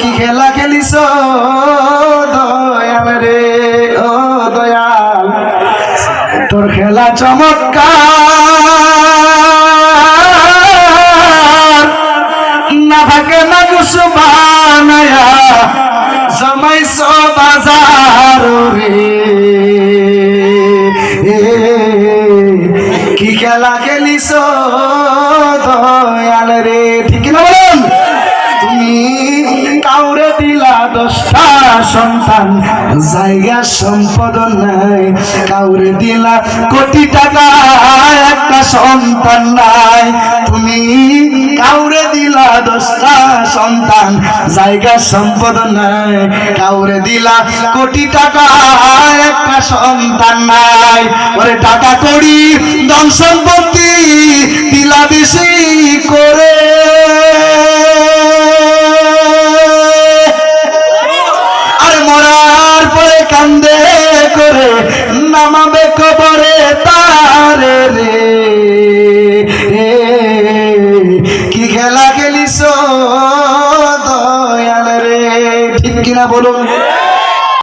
কি খেলা খেলিস দয়াল রে, ও দয়াল। তোর খেলা চমৎকার। না থাকে না কুসু বানায়া, জমাইছ বাজার রে। কি খেলা খেলিস দয়াল জায়গা সম্পদ নাই, কাউরে দিলা কোটি টাকা, একটা সন্তান নাই। তুমি কাউরে দিলা দশটা সন্তান, জায়গা সম্পদ নাই, কাউরে দিলা কোটি টাকা সন্তান নাই। ওরে টাকা করি ধন সম্পত্তি কান্দে করে নামাবে কবরে তারে রে। কি খেলা খেলিস দয়াল রে। ঠিক কিনা বলুন।